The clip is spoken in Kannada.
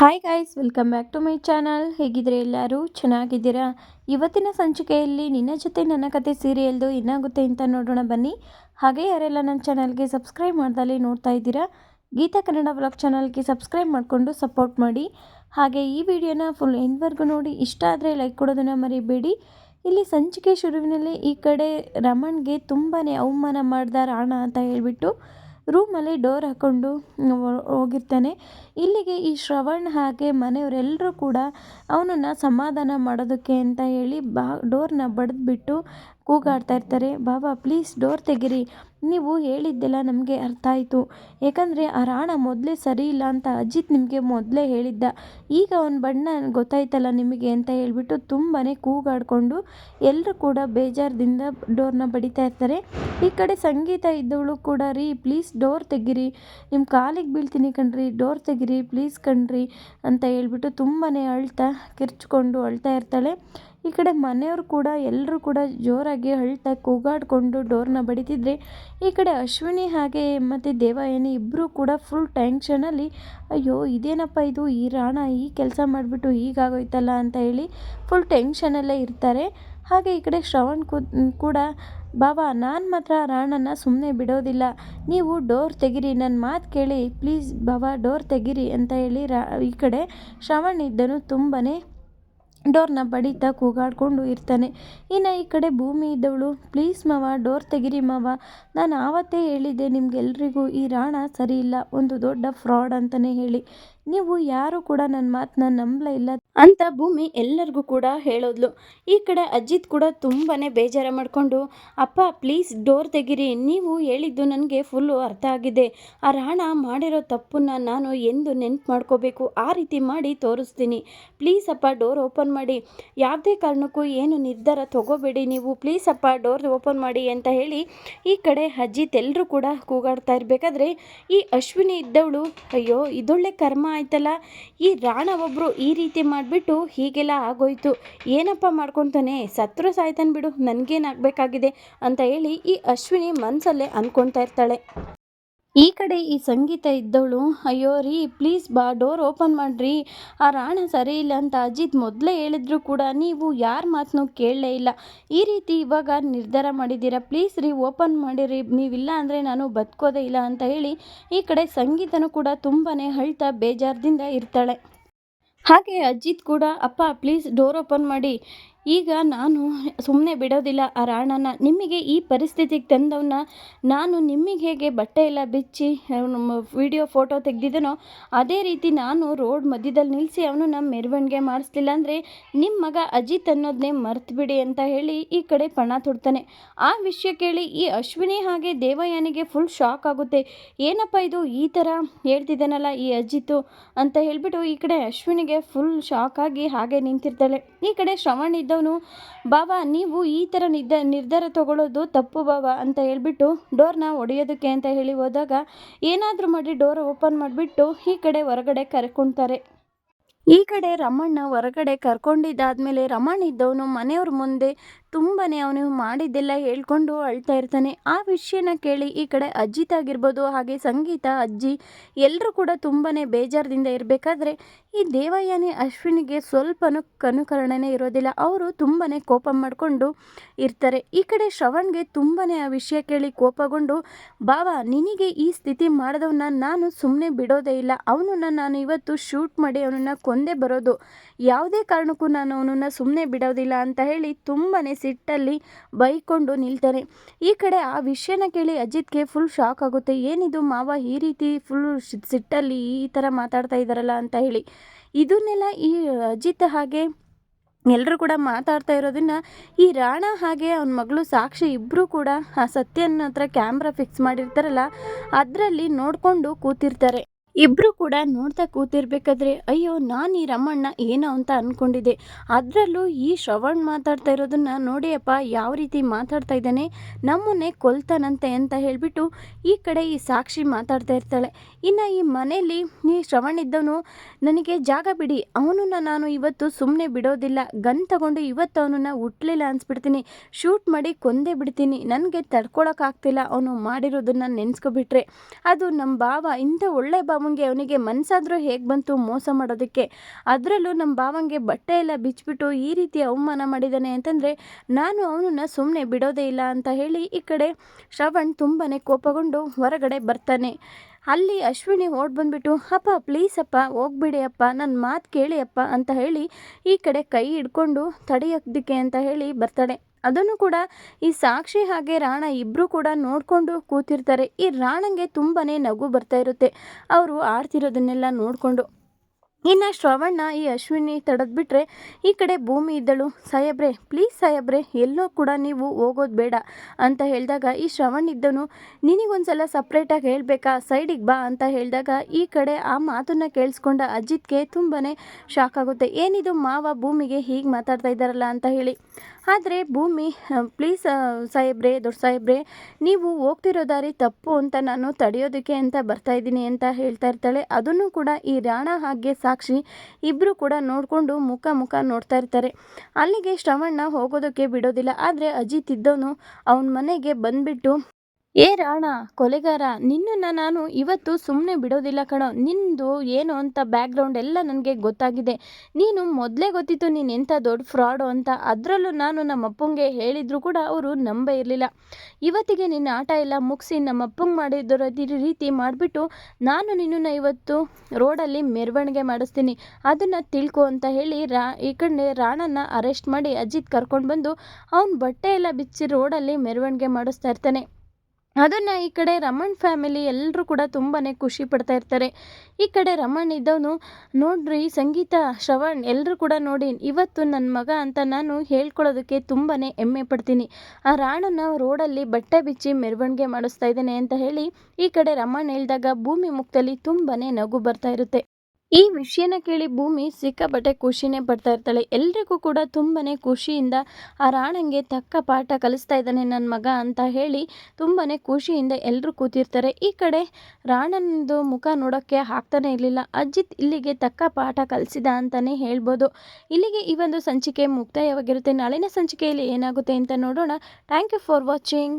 Hi guys welcome back to my channel ಹೇಗಿದ್ರೆ ಎಲ್ಲರೂ? ಚೆನ್ನಾಗಿದ್ದೀರಾ? ಇವತ್ತಿನ ಸಂಚಿಕೆಯಲ್ಲಿ ನಿನ್ನ ಜೊತೆ ನನ್ನ ಕತೆ ಸೀರಿಯಲ್ದು ಏನಾಗುತ್ತೆ ಅಂತ ನೋಡೋಣ ಬನ್ನಿ. ಹಾಗೆ ಯಾರೆಲ್ಲ ನನ್ನ ಚಾನಲ್ಗೆ ಸಬ್ಸ್ಕ್ರೈಬ್ ಮಾಡ್ದಲ್ಲಿ ನೋಡ್ತಾ ಇದ್ದೀರಾ, ಗೀತಾ ಕನ್ನಡ ಬ್ಲಾಗ್ ಚಾನಲ್ಗೆ ಸಬ್ಸ್ಕ್ರೈಬ್ ಮಾಡಿಕೊಂಡು ಸಪೋರ್ಟ್ ಮಾಡಿ. ಹಾಗೆ ಈ ವಿಡಿಯೋನ ಫುಲ್ ಎಂಡ್ವರೆಗೂ ನೋಡಿ. ಇಷ್ಟ ಆದರೆ ಲೈಕ್ ಕೊಡೋದನ್ನು ಮರಿಬೇಡಿ. ಇಲ್ಲಿ ಸಂಚಿಕೆ ಶುರುವಿನಲ್ಲಿ ಈ ಕಡೆ ರಮಣ್ಗೆ ತುಂಬಾ ಅವಮಾನ ಮಾಡ್ದ ರಾಣ ಅಂತ ಹೇಳ್ಬಿಟ್ಟು ರೂಮಲ್ಲಿ ಡೋರ್ ಹಾಕ್ಕೊಂಡು ಹೋಗಿರ್ತಾನೆ. ಇಲ್ಲಿಗೆ ಈ ಶ್ರವಣ್ ಹಾಗೆ ಮನೆಯವರೆಲ್ಲರೂ ಕೂಡ ಅವನನ್ನು ಸಮಾಧಾನ ಮಾಡೋದಕ್ಕೆ ಅಂತ ಹೇಳಿ ಬಾ, ಡೋರ್ನ ಬಡಿದ್ಬಿಟ್ಟು ಕೂಗಾಡ್ತಾ ಇರ್ತಾರೆ. ಬಾಬಾ ಪ್ಲೀಸ್ ಡೋರ್ ತೆಗಿರಿ. ನೀವು ಹೇಳಿದ್ದೆಲ್ಲ ನಮಗೆ ಅರ್ಥ ಆಯಿತು. ಯಾಕಂದರೆ ಆ ರಾಣ ಮೊದಲೇ ಸರಿ ಇಲ್ಲ ಅಂತ ಅಜಿತ್ ನಿಮಗೆ ಮೊದಲೇ ಹೇಳಿದ್ದ. ಈಗ ಅವನ ಬಣ್ಣ ಗೊತ್ತಾಯ್ತಲ್ಲ ನಿಮಗೆ ಅಂತ ಹೇಳಿಬಿಟ್ಟು ತುಂಬಾ ಕೂಗಾಡಿಕೊಂಡು ಎಲ್ಲರೂ ಕೂಡ ಬೇಜಾರದಿಂದ ಡೋರ್ನ ಬಡಿತಾ ಇರ್ತಾರೆ. ಈ ಕಡೆ ಸಂಗೀತ ಇದ್ದವಳು ಕೂಡ, ರೀ ಪ್ಲೀಸ್ ಡೋರ್ ತೆಗೀರಿ. ನಿಮ್ಮ ಕಾಲಿಗೆ ಬೀಳ್ತೀನಿ ಕಣ್ರಿ. ಡೋರ್ ತೆಗೀರಿ ಪ್ಲೀಸ್ ಕಣ್ರಿ ಅಂತ ಹೇಳ್ಬಿಟ್ಟು ತುಂಬಾ ಅಳ್ತಾ ಕಿರ್ಚ್ಕೊಂಡು ಅಳ್ತಾ ಇರ್ತಾಳೆ. ಈ ಕಡೆ ಮನೆಯವರು ಕೂಡ ಎಲ್ಲರೂ ಕೂಡ ಜೋರಾಗಿ ಅಳ್ತಾ ಕೂಗಾಡಿಕೊಂಡು ಡೋರ್ನ ಬಡಿತಿದ್ರೆ, ಈ ಕಡೆ ಅಶ್ವಿನಿ ಹಾಗೆ ಮತ್ತು ದೇವಯಾನಿ ಇಬ್ಬರೂ ಕೂಡ ಫುಲ್ ಟೆನ್ಷನಲ್ಲಿ ಅಯ್ಯೋ, ಇದೇನಪ್ಪ ಇದು? ಈ ರಾಣ ಈ ಕೆಲಸ ಮಾಡಿಬಿಟ್ಟು ಹೀಗಾಗೋಯ್ತಲ್ಲ? ಅಂತ ಹೇಳಿ ಫುಲ್ ಟೆನ್ಷನಲ್ಲೇ ಇರ್ತಾರೆ. ಹಾಗೆ ಈ ಕಡೆ ಶ್ರವಣ್ ಕೂಡ ಬಾಬಾ ನಾನು ಮಾತ್ರ ರಾಣನ ಸುಮ್ಮನೆ ಬಿಡೋದಿಲ್ಲ. ನೀವು ಡೋರ್ ತೆಗಿರಿ ನನ್ನ ಮಾತು ಕೇಳಿ, ಪ್ಲೀಸ್ ಬಾಬಾ ಡೋರ್ ತೆಗಿರಿ ಅಂತ ಹೇಳಿ ರಾ, ಈ ಕಡೆ ಶ್ರವಣ್ ಇದ್ದನು ತುಂಬಾ ಡೋರ್ನ ಬಡಿತಾ ಕೂಗಾಡಿಕೊಂಡು ಇರ್ತಾನೆ. ಇನ್ನು ಈ ಕಡೆ ಭೂಮಿ ಇದ್ದವಳು, ಪ್ಲೀಸ್ ಮಾವ, ಡೋರ್ ತೆಗಿರಿ ಮಾವ. ನಾನು ಆವತ್ತೇ ಹೇಳಿದ್ದೆ ನಿಮಗೆಲ್ರಿಗೂ ಈ ರಾಣ ಸರಿ ಇಲ್ಲ. ಒಂದು ದೊಡ್ಡ ಫ್ರಾಡ್ ಅಂತಲೇ ಹೇಳಿ. ನೀವು ಯಾರು ಕೂಡ ನನ್ನ ಮಾತನ್ನ ನಂಬಲೇ ಇಲ್ಲ ಅಂತ ಭೂಮಿ ಎಲ್ಲರಿಗೂ ಕೂಡ ಹೇಳೋದ್ಲು. ಈ ಕಡೆ ಅಜಿತ್ ಕೂಡ ತುಂಬಾ ಬೇಜಾರ ಮಾಡಿಕೊಂಡು, ಅಪ್ಪ, ಪ್ಲೀಸ್ ಡೋರ್ ತೆಗಿರಿ. ನೀವು ಹೇಳಿದ್ದು ನನಗೆ ಫುಲ್ಲು ಅರ್ಥ ಆಗಿದೆ. ಆ ರಾಣ ಮಾಡಿರೋ ತಪ್ಪನ್ನು ನಾನು ಎಂದು ನೆನ್ಪು ಮಾಡ್ಕೋಬೇಕು. ಆ ರೀತಿ ಮಾಡಿ ತೋರಿಸ್ತೀನಿ. ಪ್ಲೀಸ್ ಅಪ್ಪ, ಡೋರ್ ಓಪನ್ ಮಾಡಿ. ಯಾವುದೇ ಕಾರಣಕ್ಕೂ ಏನು ನಿರ್ಧಾರ ತಗೋಬೇಡಿ ನೀವು. ಪ್ಲೀಸ್ ಅಪ್ಪ, ಡೋರ್ ಓಪನ್ ಮಾಡಿ ಅಂತ ಹೇಳಿ ಈ ಕಡೆ ಅಜಿತ್ ಎಲ್ಲರೂ ಕೂಡ ಕೂಗಾಡ್ತಾ ಇರಬೇಕಾದ್ರೆ ಈ ಅಶ್ವಿನಿ ಇದ್ದವಳು, ಅಯ್ಯೋ, ಇದೊಳ್ಳೆ ಕರ್ಮ ಆಯ್ತಲ್ಲ? ಈ ರಾಣ ಒಬ್ಬರು ಈ ರೀತಿ ಮಾಡಿಬಿಟ್ಟು ಹೀಗೆಲ್ಲ ಆಗೋಯ್ತು. ಏನಪ್ಪ ಮಾಡ್ಕೊತಾನೆ? ಸತ್ರು ಸಾಯ್ತಾನೆ ಬಿಡು, ನನಗೇನಾಗಬೇಕಾಗಿದೆ? ಅಂತ ಹೇಳಿ ಈ ಅಶ್ವಿನಿ ಮನಸ್ಸಲ್ಲೇ ಅಂದ್ಕೊತಾ ಇರ್ತಾಳೆ. ಈ ಕಡೆ ಈ ಸಂಗೀತ ಇದ್ದವಳು, ಅಯ್ಯೋ ರೀ ಪ್ಲೀಸ್ ಬಾ ಡೋರ್ ಓಪನ್ ಮಾಡಿರಿ. ಆ ರಾಣ ಸರಿ ಇಲ್ಲ ಅಂತ ಅಜಿತ್ ಮೊದಲೇ ಹೇಳಿದ್ರು ಕೂಡ ನೀವು ಯಾರ ಮಾತನ್ನು ಕೇಳಲೇ ಇಲ್ಲ. ಈ ರೀತಿ ಇವಾಗ ನಿರ್ಧಾರ ಮಾಡಿದ್ದೀರಾ? ಪ್ಲೀಸ್ ರೀ ಓಪನ್ ಮಾಡಿರಿ. ನೀವಿಲ್ಲ ಅಂದರೆ ನಾನು ಬದುಕೋದೇ ಇಲ್ಲ, ಅಂತ ಹೇಳಿ ಈ ಕಡೆ ಸಂಗೀತನೂ ಕೂಡ ತುಂಬಾ ಅಳ್ತಾ ಬೇಜಾರದಿಂದ ಇರ್ತಾಳೆ. ಹಾಗೆ ಅಜಿತ್ ಕೂಡ, ಅಪ್ಪ ಪ್ಲೀಸ್ ಡೋರ್ ಓಪನ್ ಮಾಡಿ. ಈಗ ನಾನು ಸುಮ್ಮನೆ ಬಿಡೋದಿಲ್ಲ ಆ ರಾಣನ. ನಿಮಗೆ ಈ ಪರಿಸ್ಥಿತಿಗೆ ತಂದವನ್ನ ನಾನು ನಿಮಗೆ ಹೇಗೆ ಬಟ್ಟೆ ಎಲ್ಲ ಬಿಚ್ಚಿ ವಿಡಿಯೋ ಫೋಟೋ ತೆಗೆದಿದ್ದನೋ ಅದೇ ರೀತಿ ನಾನು ರೋಡ್ ಮಧ್ಯದಲ್ಲಿ ನಿಲ್ಲಿಸಿ ಅವನು ನಮ್ಮ ಮೆರವಣಿಗೆ ಮಾಡಿಸ್ಲಿಲ್ಲ ಅಂದರೆ ನಿಮ್ಮ ಮಗ ಅಜಿತ್ ಅನ್ನೋದನ್ನೇ ಮರ್ತುಬಿಡಿ ಅಂತ ಹೇಳಿ ಈ ಕಡೆ ಪಣ ತೊಡ್ತಾನೆ. ಆ ವಿಷಯ ಕೇಳಿ ಈ ಅಶ್ವಿನಿ ಹಾಗೆ ದೇವಯಾನಿಗೆ ಫುಲ್ ಶಾಕ್ ಆಗುತ್ತೆ. ಏನಪ್ಪ ಇದು? ಈ ಥರ ಹೇಳ್ತಿದ್ದಾನಲ್ಲ ಈ ಅಜಿತು ಅಂತ ಹೇಳಿಬಿಟ್ಟು ಈ ಕಡೆ ಅಶ್ವಿನಿಗೆ ಫುಲ್ ಶಾಕ್ ಆಗಿ ಹಾಗೆ ನಿಂತಿರ್ತಾಳೆ. ಈ ಕಡೆ ಶ್ರವಣ್ ಇದ್ದವನು ಬಾಬಾ ನೀವು ಈ ಥರ ನಿದ್ದ ನಿರ್ಧಾರ ತಗೊಳ್ಳೋದು ತಪ್ಪು ಬಾಬಾ ಅಂತ ಹೇಳ್ಬಿಟ್ಟು ಡೋರ್ನ ಒಡೆಯೋದಕ್ಕೆ ಅಂತ ಹೇಳಿ ಹೋದಾಗ ಏನಾದರೂ ಮಾಡಿ ಡೋರ್ ಓಪನ್ ಮಾಡಿಬಿಟ್ಟು ಈ ಕಡೆ ಹೊರಗಡೆ ಕರ್ಕೊಳ್ತಾರೆ ಈ ಕಡೆ ರಮಣ್ಣ ಹೊರಗಡೆ ಕರ್ಕೊಂಡಿದ್ದಾದ್ಮೇಲೆ ರಮಣ್ ಇದ್ದವನು ಮನೆಯವ್ರ ಮುಂದೆ ತುಂಬಾ ಅವನು ಮಾಡಿದ್ದೆಲ್ಲ ಹೇಳ್ಕೊಂಡು ಅಳ್ತಾ ಇರ್ತಾನೆ. ಆ ವಿಷಯನ ಕೇಳಿ ಈ ಕಡೆ ಅಜ್ಜಿತ್ ಆಗಿರ್ಬೋದು, ಹಾಗೆ ಸಂಗೀತ, ಅಜ್ಜಿ ಎಲ್ಲರೂ ಕೂಡ ತುಂಬಾ ಬೇಜಾರದಿಂದ ಇರಬೇಕಾದ್ರೆ ಈ ದೇವಯ್ಯನೇ ಅಶ್ವಿನಿಗೆ ಸ್ವಲ್ಪನೂ ಕನುಕರಣನೇ ಇರೋದಿಲ್ಲ. ಅವರು ತುಂಬಾ ಕೋಪ ಮಾಡಿಕೊಂಡು ಇರ್ತಾರೆ. ಈ ಕಡೆ ಶ್ರವಣ್ಗೆ ತುಂಬಾ ಆ ವಿಷಯ ಕೇಳಿ ಕೋಪಗೊಂಡು, ಬಾವಾ, ನಿನಗೆ ಈ ಸ್ಥಿತಿ ಮಾಡಿದವನ್ನ ನಾನು ಸುಮ್ಮನೆ ಬಿಡೋದೇ ಇಲ್ಲ. ಅವನನ್ನು ನಾನು ಇವತ್ತು ಶೂಟ್ ಮಾಡಿ ಅವನನ್ನು ಕೊಂದೇ ಬರೋದು. ಯಾವುದೇ ಕಾರಣಕ್ಕೂ ನಾನು ಅವನನ್ನು ಸುಮ್ಮನೆ ಬಿಡೋದಿಲ್ಲ ಅಂತ ಹೇಳಿ ತುಂಬಾ ಸಿಟ್ಟಲ್ಲಿ ಬೈಕೊಂಡು ನಿಲ್ತಾರೆ. ಈ ಕಡೆ ಆ ವಿಷಯನ ಕೇಳಿ ಅಜಿತ್ಗೆ ಫುಲ್ ಶಾಕ್ ಆಗುತ್ತೆ. ಏನಿದು ಮಾವ ಈ ರೀತಿ ಫುಲ್ ಸಿಟ್ಟಲ್ಲಿ ಈ ಥರ ಮಾತಾಡ್ತಾ ಇದ್ದಾರಲ್ಲ ಅಂತ ಹೇಳಿ. ಇದನ್ನೆಲ್ಲ ಈ ಅಜಿತ್ ಹಾಗೆ ಎಲ್ಲರೂ ಕೂಡ ಮಾತಾಡ್ತಾ ಇರೋದನ್ನ ಈ ರಾಣ ಹಾಗೆ ಅವನ ಮಗಳು ಸಾಕ್ಷಿ ಇಬ್ಬರೂ ಕೂಡ ಆ ಸತ್ಯನ ಹತ್ರ ಕ್ಯಾಮ್ರಾ ಫಿಕ್ಸ್ ಮಾಡಿರ್ತಾರಲ್ಲ, ಅದರಲ್ಲಿ ನೋಡಿಕೊಂಡು ಕೂತಿರ್ತಾರೆ. ಇಬ್ಬರು ಕೂಡ ನೋಡ್ತಾ ಕೂತಿರ್ಬೇಕಾದ್ರೆ, ಅಯ್ಯೋ, ನಾನು ಈ ರಮಣ್ಣ ಏನೋ ಅಂತ ಅಂದ್ಕೊಂಡಿದ್ದೆ ಅದರಲ್ಲೂ ಈ ಶ್ರವಣ್ ಮಾತಾಡ್ತಾ ಇರೋದನ್ನ ನೋಡಿಯಪ್ಪ ಯಾವ ರೀತಿ ಮಾತಾಡ್ತಾ ಇದ್ದಾನೆ? ನಮ್ಮನ್ನೇ ಕೊಲ್ತಾನಂತೆ ಅಂತ ಹೇಳಿಬಿಟ್ಟು ಈ ಕಡೆ ಈ ಸಾಕ್ಷಿ ಮಾತಾಡ್ತಾ ಇರ್ತಾಳೆ. ಇನ್ನು ಈ ಮನೆಯಲ್ಲಿ ಈ ಶ್ರವಣ್ ಇದ್ದವನು, ನನಗೆ ಜಾಗ ಬಿಡಿ. ಅವನನ್ನು ನಾನು ಇವತ್ತು ಸುಮ್ಮನೆ ಬಿಡೋದಿಲ್ಲ. ಗನ್ ತಗೊಂಡು ಇವತ್ತು ಅವನನ್ನ ಹುಟ್ಲಿಲ್ಲ ಅನ್ಸ್ಬಿಡ್ತೀನಿ. ಶೂಟ್ ಮಾಡಿ ಕೊಂದೇ ಬಿಡ್ತೀನಿ. ನನಗೆ ತಡ್ಕೊಳಕ್ಕಾಗ್ತಿಲ್ಲ. ಅವನು ಮಾಡಿರೋದನ್ನು ನೆನೆಸ್ಕೊಬಿಟ್ರೆ. ಅದು ನಮ್ಮ ಭಾವ. ಇಂಥ ಒಳ್ಳೆ ಭಾವಂಗೆ ಅವನಿಗೆ ಮನಸ್ಸಾದರೂ ಹೇಗೆ ಬಂತು ಮೋಸ ಮಾಡೋದಕ್ಕೆ? ಅದರಲ್ಲೂ ನಮ್ಮ ಬಾವಂಗೆ ಬಟ್ಟೆ ಎಲ್ಲ ಬಿಚ್ಚಿಬಿಟ್ಟು ಈ ರೀತಿ ಅವಮಾನ ಮಾಡಿದ್ದಾನೆ ಅಂತಂದರೆ ನಾನು ಅವನನ್ನು ಸುಮ್ಮನೆ ಬಿಡೋದೇ ಇಲ್ಲ ಅಂತ ಹೇಳಿ ಈ ಕಡೆ ಶ್ರವಣ್ ತುಂಬಾ ಕೋಪಗೊಂಡು ಹೊರಗಡೆ ಬರ್ತಾನೆ. ಅಲ್ಲಿ ಅಶ್ವಿನಿ ಓಡ್ ಬಂದ್ಬಿಟ್ಟು, ಅಪ್ಪ ಪ್ಲೀಸ್ ಅಪ್ಪ, ಹೋಗ್ಬಿಡಿ ಅಪ್ಪ ನನ್ನ ಮಾತು ಕೇಳಿ ಅಪ್ಪ, ಅಂತ ಹೇಳಿ ಈ ಕಡೆ ಕೈ ಹಿಡ್ಕೊಂಡು ತಡೆಯೋದಕ್ಕೆ ಅಂತ ಹೇಳಿ ಬರ್ತಾಳೆ. ಅದನ್ನು ಕೂಡ ಈ ಸಾಕ್ಷಿ ಹಾಗೆ ರಾಣ ಇಬ್ಬರು ಕೂಡ ನೋಡಿಕೊಂಡು ಕೂತಿರ್ತಾರೆ. ಈ ರಾಣಂಗೆ ತುಂಬಾ ನಗು ಬರ್ತಾ ಇರುತ್ತೆ. ಅವರು ಆಡ್ತಿರೋದನ್ನೆಲ್ಲ ನೋಡಿಕೊಂಡು ಇನ್ನು ಶ್ರವಣ್ಣ ಈ ಅಶ್ವಿನಿ ತಡೆದ್ಬಿಟ್ರೆ ಈ ಕಡೆ ಭೂಮಿ ಇದ್ದಳು. ಸಾಯಬ್ರೆ ಪ್ಲೀಸ್ ಸಾಯಬ್ರೆ, ಎಲ್ಲೋ ಕೂಡ ನೀವು ಹೋಗೋದು ಬೇಡ ಅಂತ ಹೇಳಿದಾಗ ಈ ಶ್ರವಣ್ ಇದ್ದನು. ನಿನಗೊಂದ್ಸಲ ಸಪ್ರೇಟಾಗಿ ಹೇಳಬೇಕಾ? ಸೈಡಿಗೆ ಬಾ ಅಂತ ಹೇಳಿದಾಗ ಈ ಕಡೆ ಆ ಮಾತನ್ನು ಕೇಳಿಸ್ಕೊಂಡ ಅಜಿತ್ಗೆ ತುಂಬಾ ಶಾಕ್ ಆಗುತ್ತೆ. ಏನಿದು ಮಾವ ಭೂಮಿಗೆ ಹೀಗೆ ಮಾತಾಡ್ತಾ ಇದ್ದಾರಲ್ಲ ಅಂತ ಹೇಳಿ. ಆದರೆ ಭೂಮಿ ಪ್ಲೀಸ್ ಸಾಹೇಬ್ರೆ ದೊಡ್ಡ ಸಾಹೇಬ್ರೆ ನೀವು ಹೋಗ್ತಿರೋ ದಾರಿ ತಪ್ಪು ಅಂತ ನಾನು ತಡೆಯೋದಕ್ಕೆ ಅಂತ ಬರ್ತಾ ಇದ್ದೀನಿ ಅಂತ ಹೇಳ್ತಾ ಇರ್ತಾಳೆ. ಅದನ್ನು ಕೂಡ ಈ ರಾಣ ಹಾಗೆ ಸಾಕ್ಷಿ ಇಬ್ಬರು ಕೂಡ ನೋಡಿಕೊಂಡು ಮುಖ ಮುಖ ನೋಡ್ತಾ ಇರ್ತಾರೆ. ಅಲ್ಲಿಗೆ ಶ್ರವಣ್ಣ ಹೋಗೋದಕ್ಕೆ ಬಿಡೋದಿಲ್ಲ. ಆದರೆ ಅಜಿತ್ ಇದ್ದವನು ಅವನ ಮನೆಗೆ ಬಂದ್ಬಿಟ್ಟು ಏ ರಾಣ, ಕೊಲೆಗಾರ, ನಿನ್ನನ್ನು ನಾನು ಇವತ್ತು ಸುಮ್ಮನೆ ಬಿಡೋದಿಲ್ಲ ಕಣೋ. ನಿಂದು ಏನು ಅಂತ ಬ್ಯಾಕ್ಗ್ರೌಂಡ್ ಎಲ್ಲ ನನಗೆ ಗೊತ್ತಾಗಿದೆ. ನೀನು ಮೊದಲೇ ಗೊತ್ತಿತ್ತು ನೀನು ಎಂಥ ದೊಡ್ಡ ಫ್ರಾಡು ಅಂತ. ಅದರಲ್ಲೂ ನಾನು ನಮ್ಮ ಅಪ್ಪಂಗೆ ಹೇಳಿದ್ರು ಕೂಡ ಅವರು ನಂಬೇ ಇರಲಿಲ್ಲ. ಇವತ್ತಿಗೆ ನಿನ್ನ ಆಟ ಎಲ್ಲ ಮುಗಿಸಿ ನಮ್ಮ ಅಪ್ಪಂಗೆ ಮಾಡಿದ್ದರ ರೀತಿ ಮಾಡಿಬಿಟ್ಟು ನಾನು ನಿನ್ನನ್ನು ಇವತ್ತು ರೋಡಲ್ಲಿ ಮೆರವಣಿಗೆ ಮಾಡಿಸ್ತೀನಿ. ಅದನ್ನು ತಿಳ್ಕೊ ಅಂತ ಹೇಳಿ ರಾ, ಈ ಕಡೆ ಅರೆಸ್ಟ್ ಮಾಡಿ ಅಜಿತ್ ಕರ್ಕೊಂಡು ಬಂದು ಅವನ ಬಟ್ಟೆ ಎಲ್ಲ ಬಿಚ್ಚಿ ರೋಡಲ್ಲಿ ಮೆರವಣಿಗೆ ಮಾಡಿಸ್ತಾ ಇರ್ತಾನೆ. ಅದನ್ನು ಈ ಕಡೆ ರಮಣ್ ಫ್ಯಾಮಿಲಿ ಎಲ್ಲರೂ ಕೂಡ ತುಂಬಾ ಖುಷಿ ಪಡ್ತಾ ಇರ್ತಾರೆ. ಈ ಕಡೆ ರಮಣ್ ಇದ್ದವನು, ನೋಡ್ರಿ ಸಂಗೀತ, ಶ್ರವಣ್ ಎಲ್ಲರೂ ಕೂಡ ನೋಡಿ, ಇವತ್ತು ನನ್ನ ಮಗ ಅಂತ ನಾನು ಹೇಳ್ಕೊಳ್ಳೋದಕ್ಕೆ ತುಂಬಾ ಹೆಮ್ಮೆ ಪಡ್ತೀನಿ. ಆ ರಾಣನ ರೋಡಲ್ಲಿ ಬಟ್ಟೆ ಬಿಚ್ಚಿ ಮೆರವಣಿಗೆ ಮಾಡಿಸ್ತಾ ಇದ್ದೇನೆ ಅಂತ ಹೇಳಿ ಈ ಕಡೆ ರಮಣ್ ಹೇಳಿದಾಗ ಭೂಮಿ ಮುಖದಲ್ಲಿ ತುಂಬಾ ನಗು ಬರ್ತಾ ಇರುತ್ತೆ. ಈ ವಿಷಯನ ಕೇಳಿ ಭೂಮಿ ಸಿಕ್ಕಾಪಟ್ಟೆ ಖುಷಿನೇ ಪಡ್ತಾ ಇರ್ತಾಳೆ. ಎಲ್ರಿಗೂ ಕೂಡ ತುಂಬಾ ಖುಷಿಯಿಂದ ಆ ರಾಣಂಗೆ ತಕ್ಕ ಪಾಠ ಕಲಿಸ್ತಾ ಇದ್ದಾನೆ ನನ್ನ ಮಗ ಅಂತ ಹೇಳಿ ತುಂಬಾ ಖುಷಿಯಿಂದ ಎಲ್ಲರೂ ಕೂತಿರ್ತಾರೆ. ಈ ಕಡೆ ರಾಣನದು ಮುಖ ನೋಡೋಕ್ಕೆ ಆಗ್ತಾನೆ ಇರಲಿಲ್ಲ. ಅಜಿತ್ ಇಲ್ಲಿಗೆ ತಕ್ಕ ಪಾಠ ಕಲಿಸಿದ ಅಂತಲೇ ಹೇಳ್ಬೋದು. ಇಲ್ಲಿಗೆ ಈ ಒಂದು ಸಂಚಿಕೆ ಮುಕ್ತಾಯವಾಗಿರುತ್ತೆ. ನಾಳಿನ ಸಂಚಿಕೆಯಲ್ಲಿ ಏನಾಗುತ್ತೆ ಅಂತ ನೋಡೋಣ. Thank you for watching